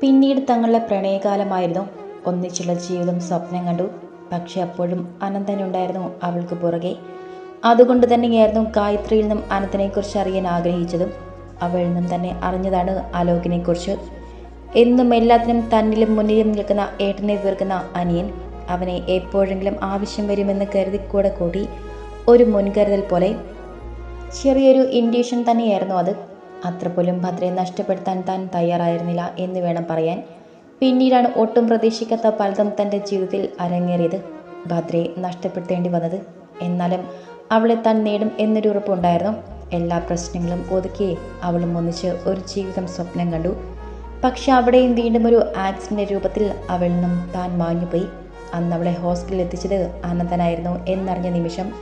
പിന്നീട് തങ്ങളുടെ പ്രണയകാലമായിരുന്നു. ഒന്നിച്ചുള്ള ജീവിതം സ്വപ്നം കണ്ടു. പക്ഷെ അപ്പോഴും അനന്തനുണ്ടായിരുന്നു അവൾക്ക് പുറകെ. അതുകൊണ്ട് തന്നെയായിരുന്നു ഗായത്രിയിൽ നിന്നും അനന്തനെക്കുറിച്ച് അറിയാൻ ആഗ്രഹിച്ചതും. അവളിൽ നിന്നും തന്നെ അറിഞ്ഞതാണ് അലോകിനെക്കുറിച്ച്. എന്നും എല്ലാത്തിനും തന്നിലും മുന്നിലും നിൽക്കുന്ന ഏട്ടനെ വീർക്കുന്ന അനിയൻ അവനെ എപ്പോഴെങ്കിലും ആവശ്യം വരുമെന്ന് കരുതി കൂടെ കൂടി ഒരു മുൻകരുതൽ പോലെ. ചെറിയൊരു ഇൻഡ്യൂഷൻ തന്നെയായിരുന്നു അത്. അത്ര പോലും ഭദ്രയെ നഷ്ടപ്പെടുത്താൻ താൻ തയ്യാറായിരുന്നില്ല എന്ന് വേണം പറയാൻ. പിന്നീടാണ് ഒട്ടും പ്രതീക്ഷിക്കാത്ത പലതും തന്റെ ജീവിതത്തിൽ അരങ്ങേറിയത്. ഭദ്രയെ നഷ്ടപ്പെടുത്തേണ്ടി വന്നത് എന്നാലും അവളെ താൻ നേടും എന്നൊരു ഉറപ്പുണ്ടായിരുന്നു. എല്ലാ പ്രശ്നങ്ങളും ഒതുക്കി അവളും ഒന്നിച്ച് ഒരു ജീവിതം സ്വപ്നം കണ്ടു. പക്ഷെ അവിടെയും വീണ്ടും ഒരു ആക്സിഡന്റ് രൂപത്തിൽ അവളിൽ നിന്നും താൻ മാഞ്ഞുപോയി. അന്ന് അവളെ ഹോസ്പിറ്റലിൽ എത്തിച്ചത് അനന്തനായിരുന്നു എന്നറിഞ്ഞ നിമിഷം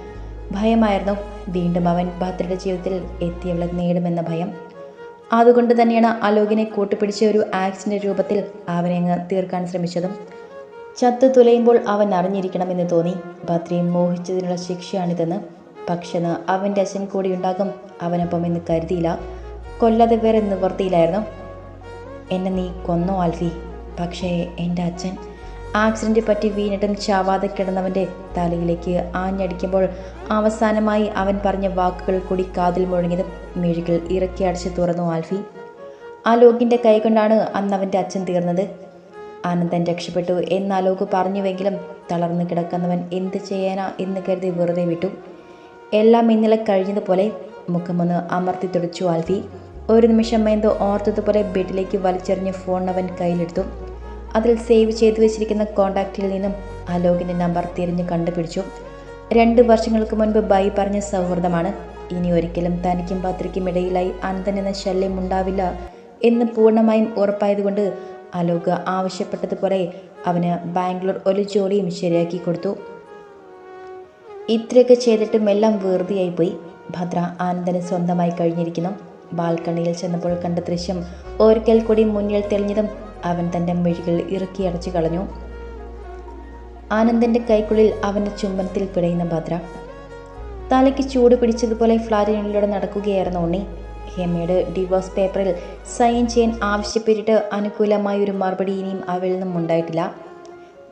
ഭയമായിരുന്നു. വീണ്ടും അവൻ ഭദ്രയുടെ ജീവിതത്തിൽ എത്തിയവളെ നേടുമെന്ന ഭയം. അതുകൊണ്ട് തന്നെയാണ് അലോകിനെ കൂട്ടുപിടിച്ച ഒരു ആക്സിഡന്റ് രൂപത്തിൽ അവനെ അങ്ങ് തീർക്കാൻ ശ്രമിച്ചതും. ചത്തു തുലയുമ്പോൾ അവൻ അറിഞ്ഞിരിക്കണമെന്ന് തോന്നി. ഭദ്രയെ മോഹിച്ചതിനുള്ള ശിക്ഷയാണിതെന്ന്. പക്ഷെ അവന്റെ അച്ഛൻ കൂടി ഉണ്ടാകും അവനൊപ്പം എന്ന് കരുതിയില്ല. കൊല്ലാതെ വേറെ നിവർത്തിയില്ലായിരുന്നു എന്നെ നീ കൊന്നോ ആൽഫി. പക്ഷേ എന്റെ അച്ഛൻ ആക്സിഡന്റ് പറ്റി വീണിട്ടും ചാവാതെ കിടന്നവന്റെ തലയിലേക്ക് ആഞ്ഞടിക്കുമ്പോൾ അവസാനമായി അവൻ പറഞ്ഞ വാക്കുകൾ കൂടി കാതിൽ മുഴങ്ങിയതും മിഴികൾ ഇറക്കി അടച്ച് തുറന്നു ആൽഫി. ആ കൈ കൈകൊണ്ടാണ് അന്ന് അവന്റെ അച്ഛൻ തീർന്നത്. ആനന്ദൻ രക്ഷപ്പെട്ടു. എന്ന് അലോക് പറഞ്ഞുവെങ്കിലും തളർന്നു കിടക്കുന്നവൻ എന്ത് ചെയ്യാനാ എന്ന് കരുതി വെറുതെ വിട്ടു. എല്ലാം ഇന്നലെ കഴിഞ്ഞതുപോലെ മുഖമൊന്ന് അമർത്തി തുടച്ചു ആൽഫി. ഒരു നിമിഷം എന്തോ ഓർത്തതുപോലെ ബെഡിലേക്ക് വലിച്ചെറിഞ്ഞ് ഫോൺ അവൻ കയ്യിലെടുത്തു. അതിൽ സേവ് ചെയ്തു വെച്ചിരിക്കുന്ന കോണ്ടാക്റ്റിൽ നിന്നും അലോകിന്റെ നമ്പർ തിരിഞ്ഞ് കണ്ടുപിടിച്ചു. രണ്ട് വർഷങ്ങൾക്ക് മുൻപ് ബൈ പറഞ്ഞ സൗഹൃദമാണ്. ഇനി ഒരിക്കലും തനിക്കും പത്രിക്കും ഇടയിലായി അന്തൻ എന്ന ശല്യം ഉണ്ടാവില്ല എന്ന് പൂർണമായും ഉറപ്പായതുകൊണ്ട് അലോക് ആവശ്യപ്പെട്ടതുപോലെ അവന് ബാംഗ്ലൂർ ഒരു ജോലിയും ശരിയാക്കി കൊടുത്തു. ഇത്രയൊക്കെ ചെയ്തിട്ടും എല്ലാം വെറുതെയായി പോയി. ഭദ്ര ആനന്ദന് സ്വന്തമായി കഴിഞ്ഞിരിക്കുന്നു. ബാൽക്കണിയിൽ ചെന്നപ്പോൾ കണ്ട ദൃശ്യം ഒരിക്കൽ കൂടി മുന്നിൽ തെളിഞ്ഞതും അവൻ തന്റെ മിഴികൾ ഇറുക്കിയടച്ചു കളഞ്ഞു. ആനന്ദന്റെ കൈക്കുള്ളിൽ അവന്റെ ചുംബനത്തിൽ പിടയുന്ന ഭദ്ര. തലയ്ക്ക് ചൂട് പിടിച്ചതുപോലെ ഫ്ലാറ്റിനുള്ളിലൂടെ നടക്കുകയായിരുന്നു ഉണ്ണി. ഹേമയുടെ ഡിവോഴ്സ് പേപ്പറിൽ സൈൻ ചെയ്യാൻ ആവശ്യപ്പെട്ടിട്ട് അനുകൂലമായ ഒരു മറുപടി ഇനിയും അവളിൽ നിന്നും ഉണ്ടായിട്ടില്ല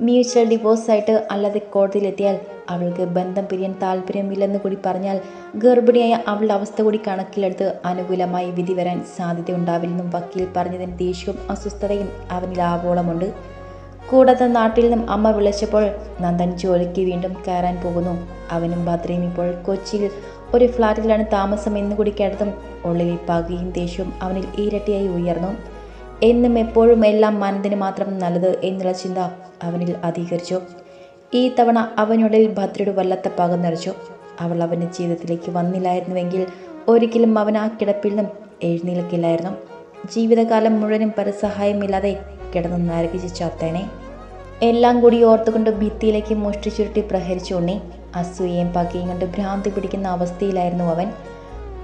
മ്യൂച്വൽ ഡിവോഴ്സായിട്ട് അല്ലാതെ കോടതിയിലെത്തിയാൽ അവൾക്ക് ബന്ധം പിരിയാൻ താല്പര്യമില്ലെന്ന് കൂടി പറഞ്ഞാൽ ഗർഭിണിയായ അവളുടെ അവസ്ഥ കൂടി കണക്കിലെടുത്ത് അനുകൂലമായി വിധി വരാൻ സാധ്യത ഉണ്ടാവില്ലെന്നും വക്കീൽ പറഞ്ഞതിന് ദേഷ്യവും അസ്വസ്ഥതയും അവനിൽ ആവോളമുണ്ട് കൂടാതെ നാട്ടിൽ നിന്നും അമ്മ വിളിച്ചപ്പോൾ നന്ദൻ ജോലിക്ക് വീണ്ടും കയറാൻ പോകുന്നു. അവനും ഭദ്രയും ഇപ്പോൾ കൊച്ചിയിൽ ഒരു ഫ്ലാറ്റിലാണ് താമസം എന്ന് കൂടി കേട്ടതും ഉള്ളിൽ പകയും ദേഷ്യവും അവനിൽ ഇരട്ടിയായി ഉയർന്നു. എന്നും എപ്പോഴും എല്ലാം മനതിന് മാത്രം നല്ലത് എന്നുള്ള ചിന്ത അവനിൽ അധികരിച്ചു. ഈ തവണ അവനുള്ളിൽ ഭദ്രയുടെ വല്ലാത്ത പക നിറച്ചു. അവൾ അവന്റെ ജീവിതത്തിലേക്ക് വന്നില്ലായിരുന്നുവെങ്കിൽ ഒരിക്കലും അവൻ ആ കിടപ്പിൽ നിന്നും എഴുന്നേൽക്കില്ലായിരുന്നു. ജീവിതകാലം മുഴുവനും പരസഹായമില്ലാതെ കിടന്ന് നരകിച്ച് ചാത്തേനെ എല്ലാം കൂടി ഓർത്തുകൊണ്ട് ഭിത്തിയിലേക്ക് മുഷ്ടി ചുരുട്ടി പ്രഹരിച്ചു ഉണ്ണി അസൂയയും പകയും കൊണ്ട് ഭ്രാന്തി പിടിക്കുന്ന അവസ്ഥയിലായിരുന്നു അവൻ.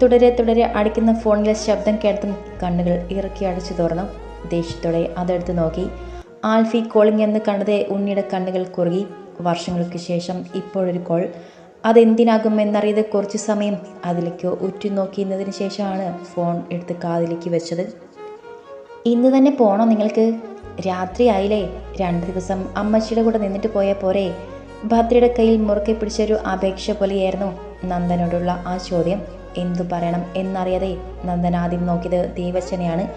തുടരെ തുടരെ അടിക്കുന്ന ഫോണിലെ ശബ്ദം കേട്ടതും കണ്ണുകൾ ഇറക്കി അടച്ചു തുറന്നു. ദേഷ്യത്തോടെ അതെടുത്ത് നോക്കി. ആൽഫി കോളിംഗ് എന്ന് കണ്ടതേ ഉണ്ണിയുടെ കണ്ണുകൾ കുറുകി. വർഷങ്ങൾക്ക് ശേഷം ഇപ്പോഴൊരു കോൾ. അതെന്തിനാകും എന്നറിയത് കുറച്ച് സമയം അതിലേക്ക് ഉറ്റുനോക്കിയതിന് ശേഷമാണ് ഫോൺ എടുത്ത് കാതിലേക്ക് വെച്ചത്. ഇന്ന് തന്നെ പോണോ നിങ്ങൾക്ക്? രാത്രി രാത്രിയായില്ലേ രണ്ട് ദിവസം അമ്മച്ചിയുടെ കൂടെ നിന്നിട്ട് പോയാൽ പോരെ? ഭദ്രയുടെ കയ്യിൽ മുറുക്കെ പിടിച്ചൊരു അപേക്ഷ പോലെയായിരുന്നു നന്ദനോടുള്ള ആ ചോദ്യം. എന്തു പറയണം എന്നറിയാതെ നന്ദൻ ആദ്യം നോക്കിയത് ദേവച്ചനെയാണ്.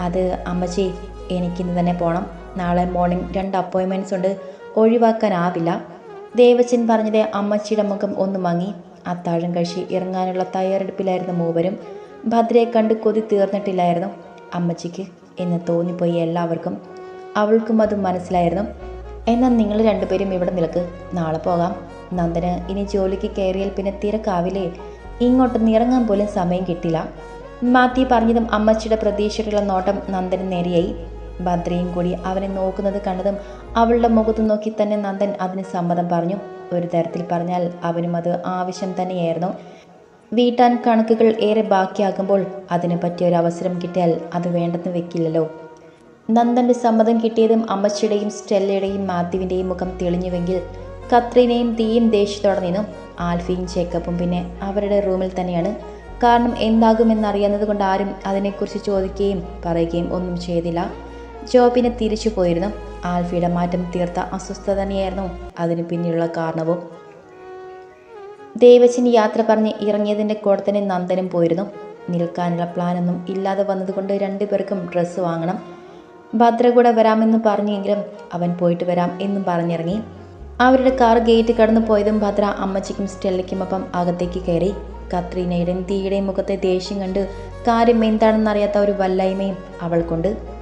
അത് അമ്മച്ചി എനിക്കിന്ന് തന്നെ പോകണം നാളെ മോർണിംഗ് രണ്ട് അപ്പോയിൻമെന്റ്സ് ഉണ്ട്. ഒഴിവാക്കാനാവില്ല. ദേവച്ചൻ പറഞ്ഞത് അമ്മച്ചിയുടെ മുഖം ഒന്ന് മങ്ങി. അത്താഴം കഴിച്ച് ഇറങ്ങാനുള്ള തയ്യാറെടുപ്പിലായിരുന്ന മൂവരും ഭദ്രയെ കണ്ട് കൊതി തീർന്നിട്ടില്ലായിരുന്നു. അമ്മച്ചിക്ക് എന്ന് തോന്നിപ്പോയി എല്ലാവർക്കും അവൾക്കും അത് മനസ്സിലായിരുന്നു. എന്നാൽ നിങ്ങൾ രണ്ടുപേരും ഇവിടെ നിൽക്ക്. നാളെ പോകാം. നന്ദന് ഇനി ജോലിക്ക് കയറിയാൽ പിന്നെ തിരക്കാവില്ലേ? ഇങ്ങോട്ടൊന്ന് ഇറങ്ങാൻ പോലും സമയം കിട്ടില്ല. മാത്യു പറഞ്ഞതും അമ്മച്ചിയുടെ പ്രതീക്ഷയുള്ള നോട്ടം നന്ദന് നേരെയായി. ഭദ്രയും കൂടി അവനെ നോക്കുന്നത് കണ്ടതും അവളുടെ മുഖത്ത് നോക്കി തന്നെ നന്ദൻ അതിന് സമ്മതം പറഞ്ഞു. ഒരു തരത്തിൽ പറഞ്ഞാൽ അവനും അത് ആവശ്യം തന്നെയായിരുന്നു. വീട്ടാൻ കണക്കുകൾ ഏറെ ബാക്കിയാകുമ്പോൾ അതിനെ പറ്റിയ ഒരു അവസരം കിട്ടിയാൽ അത് വേണ്ടെന്ന് വെക്കില്ലല്ലോ. നന്ദന്റെ സമ്മതം കിട്ടിയതും അമ്മച്ചിയുടെയും സ്റ്റെല്ലയുടെയും മാത്യുവിന്റെയും മുഖം തെളിഞ്ഞുവെങ്കിൽ കത്രീനയും തീയും ദേഷ്യത്തോടെ നിന്നും. ആൽഫിയും ചേക്കപ്പും പിന്നെ അവരുടെ റൂമിൽ തന്നെയാണ്. കാരണം എന്താകുമെന്നറിയാവുന്നത് കൊണ്ട് ആരും അതിനെക്കുറിച്ച് ചോദിക്കുകയും പറയുകയും ഒന്നും ചെയ്തില്ല. ജോബിനെ തിരിച്ചു പോയിരുന്നു. ആൽഫിയുടെ മാറ്റം തീർത്ത അസ്വസ്ഥത തന്നെയായിരുന്നു. അതിന് പിന്നിലുള്ള കാരണവും ദേവച്ചൻ യാത്ര പറഞ്ഞ് ഇറങ്ങിയതിന്റെ കൂടെ നന്ദനും പോയിരുന്നു. നിൽക്കാനുള്ള പ്ലാനൊന്നും ഇല്ലാതെ വന്നതുകൊണ്ട് രണ്ടുപേർക്കും ഡ്രസ്സ് വാങ്ങണം. ഭദ്ര കൂടെ വരാമെന്ന് പറഞ്ഞെങ്കിലും അവൻ പോയിട്ട് വരാം എന്നും പറഞ്ഞിറങ്ങി. അവരുടെ കാർ ഗേറ്റ് കടന്നു പോയതും ഭദ്ര അമ്മച്ചിക്കും സ്റ്റെല്ലയ്ക്കുമൊപ്പം അകത്തേക്ക് കയറി. കത്രീനയുടെയും തീയുടെയും മുഖത്തെ ദേഷ്യം കണ്ട് കാര്യം എന്താണെന്നറിയാത്ത ഒരു വല്ലായ്മയും അവൾക്കുണ്ട്.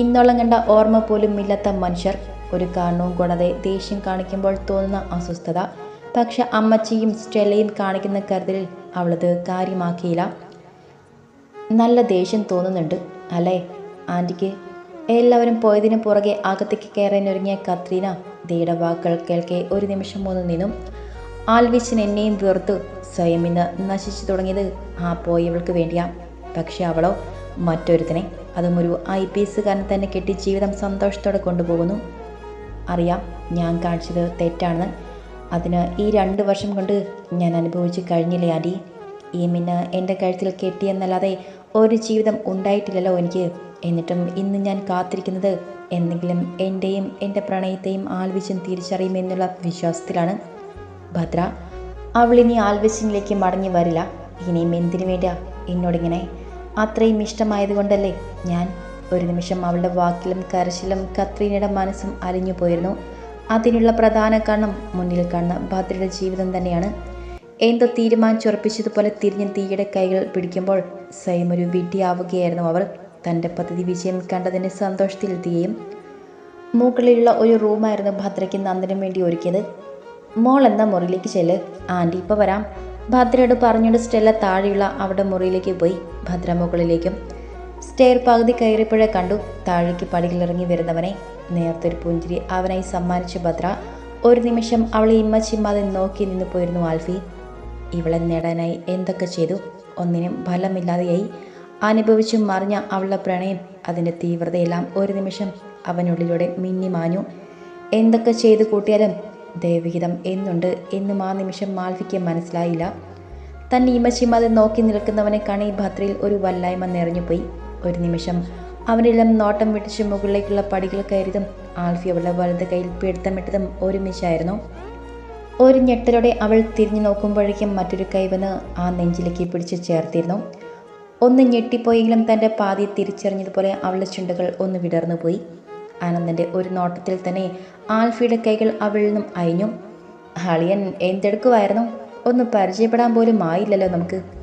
ഇന്നോളം കണ്ട ഓർമ്മ പോലും ഇല്ലാത്ത മനുഷ്യർ ഒരു കാരണവും കൂടാതെ ദേഷ്യം കാണിക്കുമ്പോൾ തോന്നുന്ന അസ്വസ്ഥത. പക്ഷെ അമ്മച്ചിയും സ്റ്റെല്ലയും കാണിക്കുന്ന കരുതലിൽ അവളത് കാര്യമാക്കിയില്ല. നല്ല ദേഷ്യം തോന്നുന്നുണ്ട് അല്ലേ? ആന്റിക്ക് എല്ലാവരും പോയതിനു പുറകെ അകത്തേക്ക് കയറാനൊരുങ്ങിയ കത്രീന ദീയുടെ വാക്കുകൾ കേൾക്കെ ഒരു നിമിഷം മൂന്ന് നിന്നും. ആൽവിച്ചിന് എന്നെയും വെറുത്തു സ്വയം ഇന്ന് നശിച്ചു തുടങ്ങിയത് ആ പോയവൾക്ക് വേണ്ടിയാ. പക്ഷെ അവളോ മറ്റൊരുത്തിനെ അതും ഒരു ഐ പി എസുകാരൻ തന്നെ കെട്ടി ജീവിതം സന്തോഷത്തോടെ കൊണ്ടുപോകുന്നു. അറിയാം ഞാൻ കാണിച്ചത് തെറ്റാണെന്ന്. അതിന് ഈ രണ്ട് വർഷം കൊണ്ട് ഞാൻ അനുഭവിച്ച് കഴിഞ്ഞില്ലേ ആന്റി ഈ മിന്ന് എന്റെ കഴുത്തിൽ കെട്ടിയെന്നല്ലാതെ ഒരു ജീവിതം ഉണ്ടായിട്ടില്ലല്ലോ എനിക്ക്. എന്നിട്ടും ഇന്ന് ഞാൻ കാത്തിരിക്കുന്നത് എന്തെങ്കിലും എന്റെയും എന്റെ പ്രണയത്തെയും ആൽവിച്ചും തിരിച്ചറിയുമെന്നുള്ള വിശ്വാസത്തിലാണ്. ഭദ്ര അവൾ ഇനി ആൽവിച്ചിനിലേക്ക് മടങ്ങി വരില്ല. ഇനിയും എന്തിനു വേണ്ടിയാ എന്നോടിങ്ങനെ? അത്രയും ഇഷ്ടമായതുകൊണ്ടല്ലേ ഞാൻ ഒരു നിമിഷം അവളുടെ വാക്കിലും കരശിലും കത്രീനയുടെ മനസ്സും അലിഞ്ഞു പോയിരുന്നു. അതിനുള്ള പ്രധാന കാരണം മുന്നിൽ കാണുന്ന ഭദ്രയുടെ ജീവിതം തന്നെയാണ്. എന്തോ തീരുമാനിച്ചുറപ്പിച്ചതുപോലെ തിരിഞ്ഞ് തീയുടെ കൈകൾ പിടിക്കുമ്പോൾ സ്വയം ഒരു വിഡ്ഢിയാവുകയായിരുന്നു അവൾ. തന്റെ പദ്ധതി വിജയം കണ്ടതിന്റെ സന്തോഷത്തിലെത്തുകയും മുകളിലുള്ള ഒരു റൂമായിരുന്നു ഭദ്രയ്ക്ക് നന്ദനും വേണ്ടി ഒരുക്കിയത്. മോൾ എന്ന മുറിയിലേക്ക് ചെല്ല്. ആന്റി ഇപ്പോൾ വരാം. ഭദ്രയോട് പറഞ്ഞോട് സ്റ്റെല്ല താഴെയുള്ള അവിടെ മുറിയിലേക്ക് പോയി. ഭദ്ര മുകളിലേക്കും സ്റ്റെയർ പകുതി കയറിയപ്പോഴേ കണ്ടു താഴേക്ക് പടികളിറങ്ങി വരുന്നവനെ. നേർത്തൊരു പുഞ്ചിരി അവനായി സമ്മാനിച്ചു ഭദ്ര. ഒരു നിമിഷം അവളെ ഇമ്മ ചിമ്മാതെ നോക്കി നിന്നു പോയിരുന്നു ആൽഫി. ഇവളെ നേടാനായി എന്തൊക്കെ ചെയ്തു? ഒന്നിനും ഫലമില്ലാതെയായി. അനുഭവിച്ചും മറിഞ്ഞ അവളുടെ പ്രണയം അതിന്റെ തീവ്രതയെല്ലാം ഒരു നിമിഷം അവനുള്ളിലൂടെ മിന്നി മാഞ്ഞു. എന്തൊക്കെ ചെയ്തു കൂട്ടിയാലും ദൈവഹിതം എന്നുണ്ട് എന്നും ആ നിമിഷം മാൽവിക്ക് മനസ്സിലായില്ല. തന്നെ ഇമച്ചിമാതെ നോക്കി നിൽക്കുന്നവനെ കണി ഭദ്രയിൽ ഒരു വല്ലായ്മ നിറഞ്ഞുപോയി. ഒരു നിമിഷം. അവനെല്ലാം നോട്ടം വിട്ടിച്ച് മുകളിലേക്കുള്ള പടികൾ കയറിയതും ആൽഫി അവളുടെ വലത് കയ്യിൽ പിടുത്തമിട്ടതും ഒരുമിച്ചായിരുന്നു. ഒരു ഞെട്ടലോടെ അവൾ തിരിഞ്ഞു നോക്കുമ്പോഴേക്കും മറ്റൊരു കൈ വന്ന് ആ നെഞ്ചിലേക്ക് പിടിച്ച് ചേർത്തിരുന്നു. ഒന്ന് ഞെട്ടിപ്പോയെങ്കിലും തന്റെ പാതി തിരിച്ചറിഞ്ഞതുപോലെ അവളുടെ ചുണ്ടുകൾ ഒന്ന് വിടർന്നു പോയി. ആനന്ദന്റെ ഒരു നോട്ടത്തിൽ തന്നെ ആൽഫിയുടെ കൈകൾ അവളിൽ നിന്നും അയഞ്ഞു. ഹളിയൻ എന്തെടുക്കുമായിരുന്നു ഒന്ന് പരിചയപ്പെടാൻ പോലും ആയില്ലല്ലോ നമുക്ക്.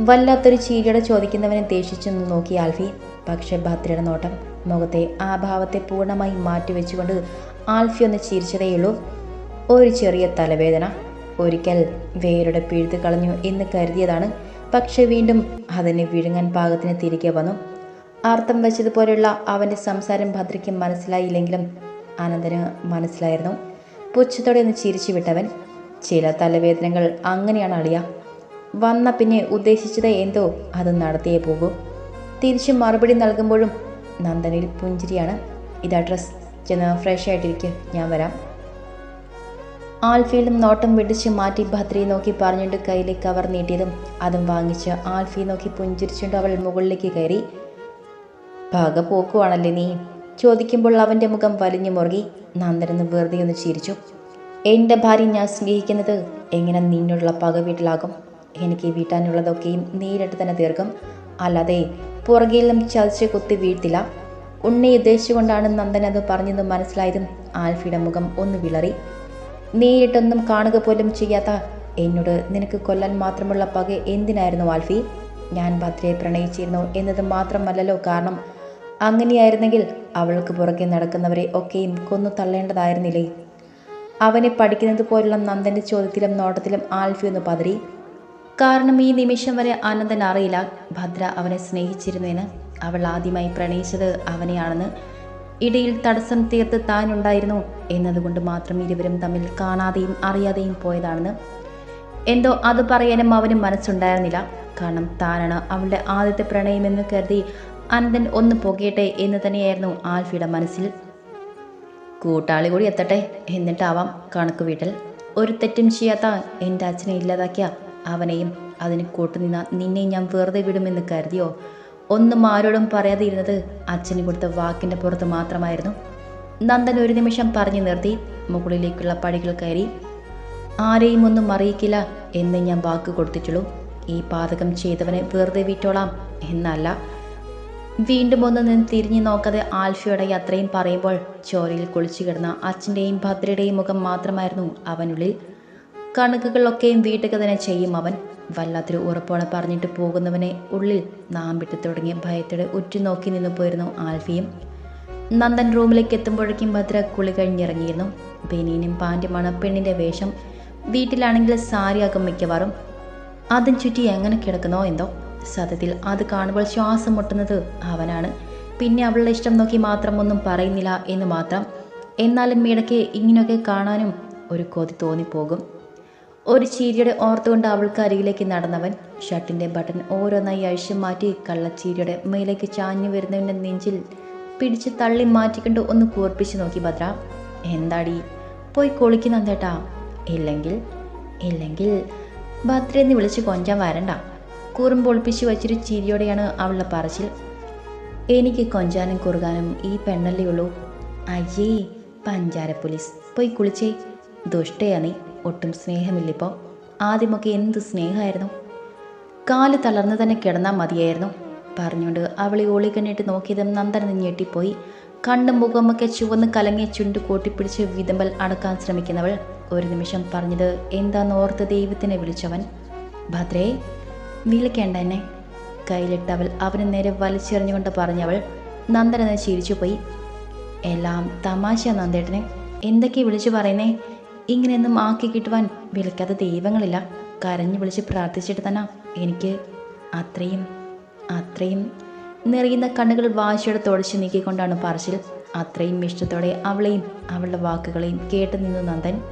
വല്ലാത്തൊരു ചീരിയോടെ ചോദിക്കുന്നവനെ ദേഷിച്ചു നിന്ന് നോക്കി ആൽഫി. പക്ഷേ ഭദ്രയുടെ നോട്ടം മുഖത്തെ ആ ഭാവത്തെ പൂർണമായി മാറ്റിവെച്ചുകൊണ്ട് ആൽഫി ഒന്ന് ചിരിച്ചതേയുള്ളൂ. ഒരു ചെറിയ തലവേദന. ഒരിക്കൽ വേരുടെ പിഴുത്ത് കളഞ്ഞു എന്ന് കരുതിയതാണ്. പക്ഷെ വീണ്ടും അതിനെ വിഴുങ്ങാൻ പാകത്തിന് തിരികെ വന്നു. അർത്ഥം വെച്ചതുപോലെയുള്ള അവന്റെ സംസാരം ഭദ്രയ്ക്ക് മനസ്സിലായില്ലെങ്കിലും ആനന്ദന് മനസ്സിലായിരുന്നു. പുച്ഛത്തോടെ ഒന്ന് ചിരിച്ചു വിട്ടവൻ ചില തലവേദനകൾ അങ്ങനെയാണ് അളിയ. വന്ന പിന്നെ ഉദ്ദേശിച്ചത് എന്തോ അത് നടത്തിയേ പോകൂ. തിരിച്ചു മറുപടി നൽകുമ്പോഴും നന്ദനിൽ പുഞ്ചിരിയാണ്. ഇതാ ഡ്രസ്. ചെന്ന് ഫ്രഷ് ആയിട്ടിരിക്കുക ഞാൻ വരാം. ആൽഫിയിലും നോട്ടം വെടിച്ച് മാറ്റി ഭദ്രയെ നോക്കി പറഞ്ഞുകൊണ്ട് കയ്യിലെ കവർ നീട്ടിയതും അതും വാങ്ങിച്ച് ആൽഫി നോക്കി പുഞ്ചിരിച്ചുകൊണ്ട് അവൾ മുകളിലേക്ക് കയറി. പക പോക്കുവാണല്ലേ നീ? ചോദിക്കുമ്പോൾ അവന്റെ മുഖം വലിഞ്ഞു മുറുകി. നന്ദനെന്ന് വെറുതെ ഒന്ന് ചിരിച്ചു. എന്റെ ഭാര്യ ഞാൻ സ്നേഹിക്കുന്നത് എങ്ങനെ നിന്നുള്ള പക വീട്ടിലാകും? എനിക്ക് വീട്ടാനുള്ളതൊക്കെയും നേരിട്ട് തന്നെ തീർക്കും. അല്ലാതെ പുറകിലും ചതച്ച് കുത്തി വീഴ്ത്തില്ല. ഉണ്ണി ഉദ്ദേശിച്ചുകൊണ്ടാണ് നന്ദൻ അത് പറഞ്ഞെന്ന് മനസ്സിലായതും ആൽഫിയുടെ മുഖം ഒന്ന് വിളറി. നേരിട്ടൊന്നും കാണുക പോലും ചെയ്യാത്ത എന്നോട് നിനക്ക് കൊല്ലാൻ മാത്രമുള്ള പക എന്തിനായിരുന്നു ആൽഫി? ഞാൻ ഭദ്രയെ പ്രണയിച്ചിരുന്നു എന്നത് മാത്രമല്ലല്ലോ കാരണം. അങ്ങനെയായിരുന്നെങ്കിൽ അവൾക്ക് പുറകെ നടക്കുന്നവരെ ഒക്കെയും കൊന്നു തള്ളേണ്ടതായിരുന്നില്ലേ? അവനെ പഠിക്കുന്നത് പോലുള്ള നന്ദന്റെ ചോദ്യത്തിലും നോട്ടത്തിലും ആൽഫി ഒന്ന് കാരണം ഈ നിമിഷം വരെ ആനന്ദൻ അറിയില്ല. ഭദ്ര അവനെ സ്നേഹിച്ചിരുന്നുവെന്ന് അവൾ ആദ്യമായി പ്രണയിച്ചത് അവനെയാണെന്ന്. ഇടയിൽ തടസ്സം തീർത്ത് താനുണ്ടായിരുന്നു എന്നതുകൊണ്ട് മാത്രം ഇരുവരും തമ്മിൽ കാണാതെയും അറിയാതെയും പോയതാണെന്ന്. എന്തോ അത് പറയാനും അവന് മനസ്സുണ്ടായിരുന്നില്ല. കാരണം താനാണ് അവളുടെ ആദ്യത്തെ പ്രണയമെന്ന് കരുതി അനന്തൻ ഒന്ന് പോകട്ടെ എന്ന് തന്നെയായിരുന്നു ആൽഫിയുടെ മനസ്സിൽ. കൂട്ടാളി കൂടി എത്തട്ടെ എന്നിട്ടാവാം കണക്ക് വീട്ടൽ. ഒരു തെറ്റും ചെയ്യാത്ത എന്റെ അച്ഛനെ ഇല്ലാതാക്കിയ അവനെയും അതിന് കൂട്ടുനിന്ന നിന്നെ ഞാൻ വെറുതെ വിടുമെന്ന് കരുതിയോ? ഒന്നും ആരോടും പറയാതെ ഇരുന്നത് അച്ഛന് കൊടുത്ത വാക്കിന്റെ പുറത്ത് മാത്രമായിരുന്നു. നന്ദൻ ഒരു നിമിഷം പറഞ്ഞു നിർത്തി മുകളിലേക്കുള്ള പടികൾ കയറി ആരെയും ഒന്നും അറിയിക്കില്ല എന്ന് ഞാൻ വാക്ക് കൊടുത്തിട്ടുള്ളൂ. ഈ പാതകം ചെയ്തവനെ വെറുതെ വിട്ടോളാം എന്നല്ല. വീണ്ടും ഒന്ന് നിന്ന് തിരിഞ്ഞു നോക്കാതെ ആൽഫിയോടെ അത്രയും പറയുമ്പോൾ ചോരയിൽ കുളിച്ചു കിടന്ന അച്ഛന്റെയും ഭദ്രയുടെയും മുഖം മാത്രമായിരുന്നു അവനുള്ളിൽ. കണക്കുകളൊക്കെയും വീട്ടുക തന്നെ ചെയ്യും അവൻ. വല്ലാത്തൊരു ഉറപ്പോടെ പറഞ്ഞിട്ട് പോകുന്നവനെ ഉള്ളിൽ നാമ്പിട്ട് തുടങ്ങിയ ഭയത്തോടെ ഉറ്റുനോക്കി നിന്നു പോയിരുന്നു ആൽഫിയും. നന്ദൻ റൂമിലേക്ക് എത്തുമ്പോഴേക്കും ഭദ്ര കുളി കഴിഞ്ഞിറങ്ങിയിരുന്നു. ബനീനും പാന്റുമാണ് പെണ്ണിന്റെ വേഷം. വീട്ടിലാണെങ്കിൽ സാരിയാകും മിക്കവാറും. അതും ചുറ്റി എങ്ങനെ കിടക്കുന്നോ എന്തോ. സത്യത്തിൽ അത് കാണുമ്പോൾ ശ്വാസം മുട്ടുന്നത് അവനാണ്. പിന്നെ അവളുടെ ഇഷ്ടം നോക്കി മാത്രം ഒന്നും പറയുന്നില്ല എന്ന് മാത്രം. എന്നാലും ഇടയ്ക്ക് ഇങ്ങനെയൊക്കെ കാണാനും ഒരു കൊതി തോന്നിപ്പോകും. ഒരു ചീരിയുടെ ഓർത്തുകൊണ്ട് അവൾക്ക് അരികിലേക്ക് നടന്നവൻ ഷർട്ടിന്റെ ബട്ടൺ ഓരോന്നായി അഴിച്ചു മാറ്റി കള്ളച്ചീരിയുടെ മേലേക്ക് ചാഞ്ഞു വരുന്നവന്റെ നെഞ്ചിൽ പിടിച്ച് തള്ളി മാറ്റിക്കൊണ്ട് ഒന്ന് കൂർപ്പിച്ച് നോക്കി ഭദ്ര. എന്താടി? പോയി കുളിക്കുന്നെന്തേട്ടാ ഇല്ലെങ്കിൽ ഇല്ലെങ്കിൽ ഭദ്ര എന്ന് വിളിച്ച് കൊഞ്ചാൻ വരണ്ട. കുറുമ്പൊളിപ്പിച്ച് വച്ചൊരു ചിരിയോടെയാണ് അവളുടെ പറച്ചിൽ. എനിക്ക് കൊഞ്ചാനും കുറുകാനും ഈ പെണ്ണല്ലേ ഉള്ളൂ. അയ്യേ പഞ്ചാര പോലീസ് പോയി കുളിച്ചേ. ദുഷ്ടയാ നീ. ഒട്ടും സ്നേഹമില്ലിപ്പോൾ ആദ്യമൊക്കെ എന്ത് സ്നേഹമായിരുന്നു? കാൽ തളർന്നു തന്നെ കിടന്നാൽ മതിയായിരുന്നു. പറഞ്ഞുകൊണ്ട് അവളെ ഒളിക്കണ്ണിട്ട് നോക്കിയതും നന്ദന ഞെട്ടിപ്പോയി കണ്ണും മുഖമൊക്കെ ചുവന്ന് കലങ്ങിയ ചുണ്ട് കൂട്ടിപ്പിടിച്ച് വിതമ്പൽ അടക്കാൻ ശ്രമിക്കുന്നവൾ ഒരു നിമിഷം പറഞ്ഞത് എന്താന്ന് ഓർത്ത് ദൈവത്തിനെ വിളിച്ചവൻ. ഭദ്രേ വിളിക്കേണ്ട എന്നെ. കയ്യിലിട്ടവൾ അവന് നേരെ വലിച്ചെറിഞ്ഞുകൊണ്ട് പറഞ്ഞവൾ നന്ദനെന്ന് ചിരിച്ചുപോയി. എല്ലാം തമാശ നന്ദേട്ടനെ. എന്തൊക്കെ വിളിച്ചു പറയുന്നേ? ഇങ്ങനെയൊന്നും ആക്കി കിട്ടുവാൻ വിളിക്കാത്ത ദൈവങ്ങളില്ല. കരഞ്ഞു വിളിച്ച് പ്രാർത്ഥിച്ചിട്ട് തന്നെ എനിക്ക് അത്രയും അത്രയും നിറയുന്ന കണ്ണുകൾ വാശിയോടെ തുടച്ചു നീക്കിക്കൊണ്ടാണ് പറച്ചിൽ. അത്രയും ഇഷ്ടത്തോടെ അവളെയും അവളുടെ വാക്കുകളെയും കേട്ടു നിന്നു നന്ദൻ.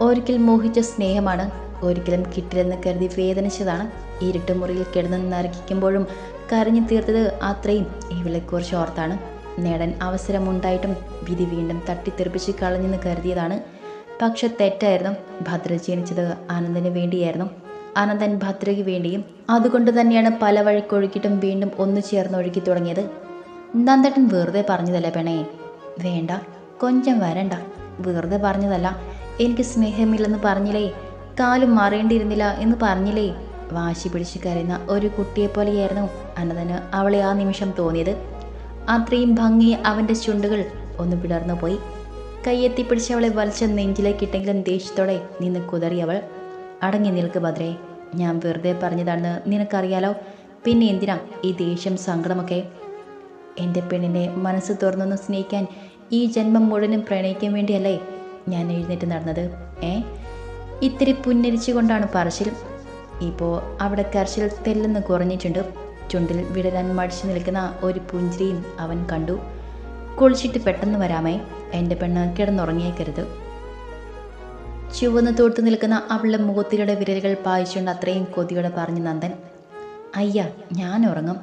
ഒരിക്കൽ മോഹിച്ച സ്നേഹമാണ് ഒരിക്കലും കിട്ടില്ലെന്ന് കരുതി വേദനിച്ചതാണ്. ഇരുട്ടുമുറിയിൽ കിടന്ന് നരകിക്കുമ്പോഴും കരഞ്ഞു തീർത്തത് അത്രയും ഇവളെക്കുറിച്ച് ഓർത്താണ്. നേടാൻ അവസരമുണ്ടായിട്ടും വിധി വീണ്ടും തട്ടിത്തെറിപ്പിച്ച് കളഞ്ഞെന്ന് കരുതിയതാണ് പക്ഷെ തെറ്റായിരുന്നു. ഭദ്ര ജനിച്ചത് ആനന്ദന് വേണ്ടിയായിരുന്നു. ആനന്ദൻ ഭദ്രയ്ക്ക് വേണ്ടിയും അതുകൊണ്ട് തന്നെയാണ് പല വഴിക്കൊഴുക്കിയിട്ടും വീണ്ടും ഒന്നു ചേർന്ന് ഒഴുകി തുടങ്ങിയത്. നന്ദട്ടൻ വെറുതെ പറഞ്ഞതല്ലേ പെണേ? വേണ്ട കൊഞ്ചം വരണ്ട. വെറുതെ പറഞ്ഞതല്ല. എനിക്ക് സ്നേഹമില്ലെന്ന് പറഞ്ഞില്ലേ? കാലും മാറേണ്ടിയിരുന്നില്ല എന്ന് പറഞ്ഞില്ലേ? വാശി പിടിച്ച് കരയുന്ന ഒരു കുട്ടിയെപ്പോലെയായിരുന്നു അനന്തന് അവളെ ആ നിമിഷം തോന്നിയത്. അത്രയും ഭംഗി അവന്റെ ചുണ്ടുകൾ ഒന്ന് പിളർന്നു പോയി കയ്യെത്തി പിടിച്ച് അവളെ വലിച്ച നെഞ്ചിലേക്കിട്ടെങ്കിലും ദേഷ്യത്തോടെ നിന്ന് കുതറി അവൾ അടങ്ങി നിൽക്ക് ഭദ്രേ ഞാൻ വെറുതെ പറഞ്ഞതാണെന്ന് നിനക്കറിയാലോ? പിന്നെ എന്തിനാ ഈ ദേഷ്യം സങ്കടമൊക്കെ? എന്റെ പെണ്ണിനെ മനസ്സ് തുറന്നൊന്ന് സ്നേഹിക്കാൻ ഈ ജന്മം മുഴുവനും പ്രണയിക്കാൻ വേണ്ടിയല്ലേ ഞാൻ എഴുന്നേറ്റ് നടന്നത് ഏ? ഇത്തിരി പുന്നരിച്ചുകൊണ്ടാണ് പറച്ചിൽ. ഇപ്പോൾ അവിടെ കരച്ചിൽ തെല്ലെന്ന് കുറഞ്ഞിട്ടുണ്ട്. ചുണ്ടിൽ വിടരാൻ മടിച്ചു നിൽക്കുന്ന ഒരു പുഞ്ചിരിയും അവൻ കണ്ടു. കുളിച്ചിട്ട് പെട്ടെന്ന് വരാമേ. എന്റെ പെണ്ണ് കിടന്നുറങ്ങിയേക്കരുത്. ചുവന്ന് തോർത്ത് നിൽക്കുന്ന അവളുടെ മുഖത്തിലൂടെ വിരലുകൾ പായിച്ചുകൊണ്ട് അത്രയും കൊതിയോടെ പറഞ്ഞു നന്ദൻ അയ്യ ഞാൻ ഉറങ്ങും.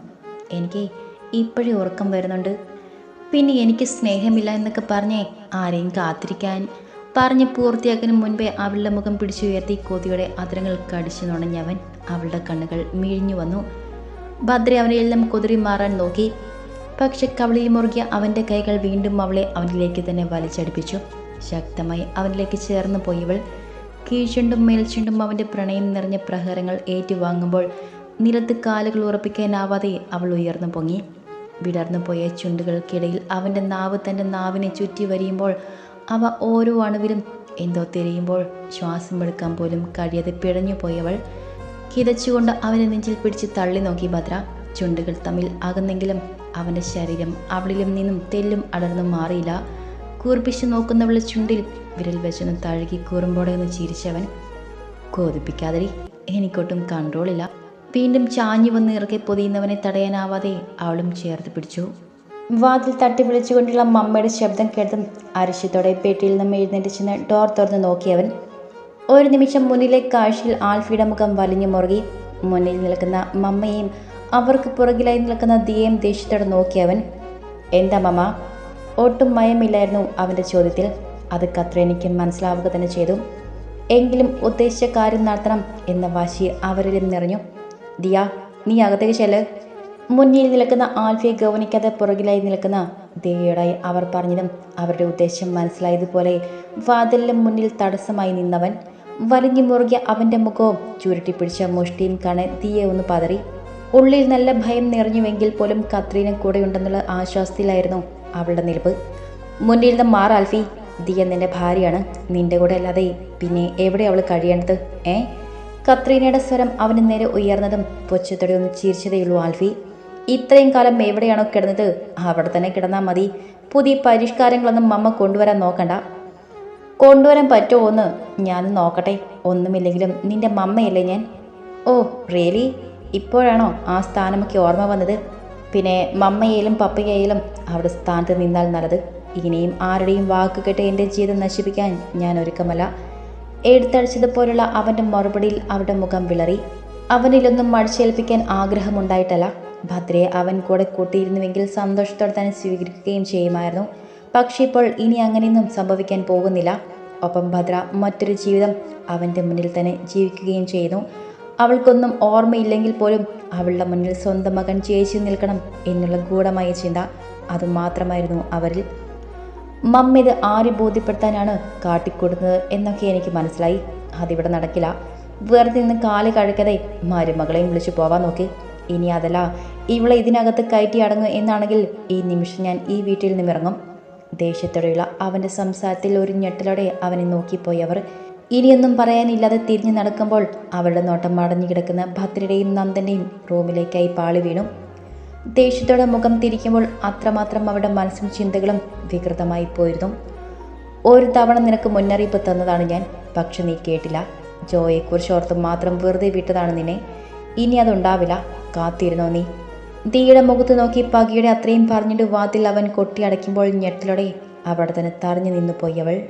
എനിക്ക് ഇപ്പോഴേ ഉറക്കം വരുന്നുണ്ട്. പിന്നെ എനിക്ക് സ്നേഹമില്ല എന്നൊക്കെ പറഞ്ഞേ ആരെയും കാത്തിരിക്കാൻ പറഞ്ഞ് പൂർത്തിയാക്കുന്നതിന് മുൻപേ അവളുടെ മുഖം പിടിച്ചുയർത്തി കൊതിയുടെ അതിരങ്ങൾ കടിച്ചു നുണഞ്ഞവൻ അവളുടെ കണ്ണുകൾ മിഴിഞ്ഞു വന്നു. ഭദ്ര അവനെ എല്ലാം കുതിരി മാറാൻ നോക്കി. പക്ഷെ കവളി മുറുകിയ അവന്റെ കൈകൾ വീണ്ടും അവളെ അവനിലേക്ക് തന്നെ വലിച്ചടിപ്പിച്ചു. ശക്തമായി അവനിലേക്ക് ചേർന്ന് പോയവൾ കീഴ്ചുണ്ടും മേൽച്ചുണ്ടും അവന്റെ പ്രണയം നിറഞ്ഞ പ്രഹരങ്ങൾ ഏറ്റുവാങ്ങുമ്പോൾ നിലത്ത് കാലുകൾ ഉറപ്പിക്കാനാവാതെ അവൾ ഉയർന്നു പൊങ്ങി. വിടർന്നു പോയ ചുണ്ടുകൾക്കിടയിൽ അവന്റെ നാവ് തന്റെ നാവിനെ ചുറ്റി വരിയുമ്പോൾ അവ ഓരോ അണുവിലും എന്തോ തിരയുമ്പോൾ ശ്വാസം എടുക്കാൻ പോലും കഴിയാതെ പിഴഞ്ഞു പോയവൾ കിതച്ചുകൊണ്ട് അവനെ നെഞ്ചിൽ പിടിച്ച് തള്ളി നോക്കി ഭദ്ര. ചുണ്ടുകൾ തമ്മിൽ അകന്നെങ്കിലും അവന്റെ ശരീരം അവളിലും നിന്നും തെല്ലും അടർന്നു മാറിയില്ല. കൂർപ്പിച്ച് നോക്കുന്നവളുടെ ചുണ്ടിൽ വിരൽ വെച്ചൊന്ന് തഴുകി കൂറുമ്പോടെ ഒന്ന് ചിരിച്ചവൻ കോതിപ്പിക്കാതെ എനിക്കൊട്ടും കൺട്രോളില്ല വീണ്ടും ചാഞ്ഞു വന്ന് ഇറക്കി പൊതിയുന്നവനെ തടയാനാവാതെ അവളും ചേർത്ത് പിടിച്ചു. വാതിൽ തട്ടി വിളിച്ചുകൊണ്ടുള്ള മമ്മയുടെ ശബ്ദം കേട്ടതും അരിശത്തോടെ പെട്ടിയിൽ നിന്ന് എഴുന്നേറ്റ് ചെന്ന് ഡോർ തുറന്ന് നോക്കിയവൻ ഒരു നിമിഷം മുന്നിലെ കാഴ്ചയിൽ ആൽഫിയുടെ മുഖം വലിഞ്ഞു മുറുകി. മുന്നിൽ നിൽക്കുന്ന മമ്മയെയും അവർക്ക് പുറകിലായി നിൽക്കുന്ന ദിയേയും ദേഷ്യത്തോടെ നോക്കിയവൻ എന്താ മമ? ഒട്ടും മയമില്ലായിരുന്നു അവന്റെ ചോദ്യത്തിൽ. അത് കത്രേനിക്ക് മനസ്സിലാവുക തന്നെ ചെയ്തു. എങ്കിലും ഉദ്ദേശിച്ച കാര്യം നടത്തണം എന്ന വാശി അവരിലും നിറഞ്ഞു. ദിയ നീ അകത്തേക്ക് ചെല്ല്. മുന്നിൽ നിൽക്കുന്ന ആൽഫിയെ ഗൗനിക്കാതെ പുറകിലായി നിൽക്കുന്ന ദേവിയോടായി അവർ പറഞ്ഞതും അവരുടെ ഉദ്ദേശം മനസ്സിലായതുപോലെ വാതിലിന് മുന്നിൽ തടസ്സമായി നിന്നവൻ വലിഞ്ഞു മുറുകിയ അവന്റെ മുഖവും ചുരുട്ടിപ്പിടിച്ച മുഷ്ടിയും കണ് ദിയെ ഒന്ന് പതറി. ഉള്ളിൽ നല്ല ഭയം നിറഞ്ഞുവെങ്കിൽ പോലും കത്രീന കൂടെയുണ്ടെന്നുള്ള ആശ്വാസത്തിലായിരുന്നു അവളുടെ നിൽപ്പ് മുന്നിൽ നിന്ന് മാർ ആൽഫി ദിയ നിന്റെ ഭാര്യയാണ്. നിന്റെ കൂടെ അല്ലാതെ പിന്നെ എവിടെ അവൾ കഴിയേണ്ടത്? ഏ? കത്രീനയുടെ സ്വരം അവന് നേരെ ഉയർന്നതും പൊച്ചത്തോടെ ഒന്ന് ചിരിച്ചതേയുള്ളൂ ആൽഫി. ഇത്രയും കാലം എവിടെയാണോ കിടന്നത്? അവിടെ തന്നെ കിടന്നാൽ മതി. പുതിയ പരിഷ്കാരങ്ങളൊന്നും മമ്മ കൊണ്ടുവരാൻ നോക്കണ്ട. കൊണ്ടുവരാൻ പറ്റുമോ എന്ന് ഞാൻ നോക്കട്ടെ. ഒന്നുമില്ലെങ്കിലും നിന്റെ മമ്മയല്ലേ ഞാൻ? Oh really? ഇപ്പോഴാണോ ആ സ്ഥാനമൊക്കെ ഓർമ്മ വന്നത്? പിന്നെ മമ്മയേലും പപ്പയേലും അവിടെ സ്ഥാനത്ത് നിന്നാൽ നല്ലത്. ഇനിയും ആരുടെയും വാക്ക് കേട്ട് എന്റെ ജീവിതം നശിപ്പിക്കാൻ ഞാൻ ഒരുക്കമല്ല. എടുത്തടിച്ചതുപോലുള്ള അവന്റെ മറുപടിയിൽ അവരുടെ മുഖം വിളറി. അവനിലൊന്നും മടിച്ചേൽപ്പിക്കാൻ ആഗ്രഹമുണ്ടായിട്ടല്ല. ഭദ്രയെ അവൻ കൂടെ കൂട്ടിയിരുന്നുവെങ്കിൽ സന്തോഷത്തോടെ തന്നെ സ്വീകരിക്കുകയും ചെയ്യുമായിരുന്നു. പക്ഷേ ഇപ്പോൾ ഇനി അങ്ങനെയൊന്നും സംഭവിക്കാൻ പോകുന്നില്ല. ഒപ്പം ഭദ്ര മറ്റൊരു ജീവിതം അവന്റെ മുന്നിൽ തന്നെ ജീവിക്കുകയും ചെയ്യുന്നു. അവൾക്കൊന്നും ഓർമ്മയില്ലെങ്കിൽ പോലും അവളുടെ മുന്നിൽ സ്വന്തം മകൻ ചേച്ചി നിൽക്കണം എന്നുള്ള ഗൂഢമായ ചിന്ത അതുമാത്രമായിരുന്നു അവരിൽ. മമ്മ ഇത് ആരെ ബോധ്യപ്പെടുത്താനാണ് കാട്ടിക്കൊടുക്കുന്നത് എന്നൊക്കെ എനിക്ക് മനസ്സിലായി. അതിവിടെ നടക്കില്ല. വെറുതെ നിന്ന് കാൽ കഴുകതെ മരുമകളെയും വിളിച്ചു പോവാൻ നോക്കി. ഇനി അതല്ല ഇവളെ ഇതിനകത്ത് കയറ്റി അടങ്ങും എന്നാണെങ്കിൽ ഈ നിമിഷം ഞാൻ ഈ വീട്ടിൽ നിന്നിറങ്ങും. ദേഷ്യത്തോടെയുള്ള അവന്റെ സംസാരത്തിൽ ഒരു ഞെട്ടലോടെ അവനെ നോക്കിപ്പോയി അവർ. ഇനിയൊന്നും പറയാനില്ലാതെ തിരിഞ്ഞു നടക്കുമ്പോൾ അവളുടെ നോട്ടം മടഞ്ഞു കിടക്കുന്ന ഭദ്രയുടെയും നന്ദന്റെയും റൂമിലേക്കായി പാളി വീണു. ദേഷ്യത്തോടെ മുഖം തിരിക്കുമ്പോൾ അത്രമാത്രം അവരുടെ മനസ്സും ചിന്തകളും വികൃതമായി പോയിരുന്നു. ഒരു തവണ നിനക്ക് മുന്നറിയിപ്പ് തന്നതാണ് ഞാൻ പക്ഷെ നീ കേട്ടില്ല. ജോയെക്കുറിച്ച് ഓർത്ത് മാത്രം വെറുതെ വിട്ടതാണ് നിന്നെ. ഇനി അതുണ്ടാവില്ല. കാത്തിരുന്നോ നീ? ദീയുടെ മുഖത്ത് നോക്കി പകിയുടെ അത്രയും പറഞ്ഞിട്ട് വാതിൽ അവൻ കൊട്ടിയടയ്ക്കുമ്പോൾ ഞെട്ടലോടെ അവിടെ തന്നെ തറഞ്ഞു നിന്നു പോയി അവൾ.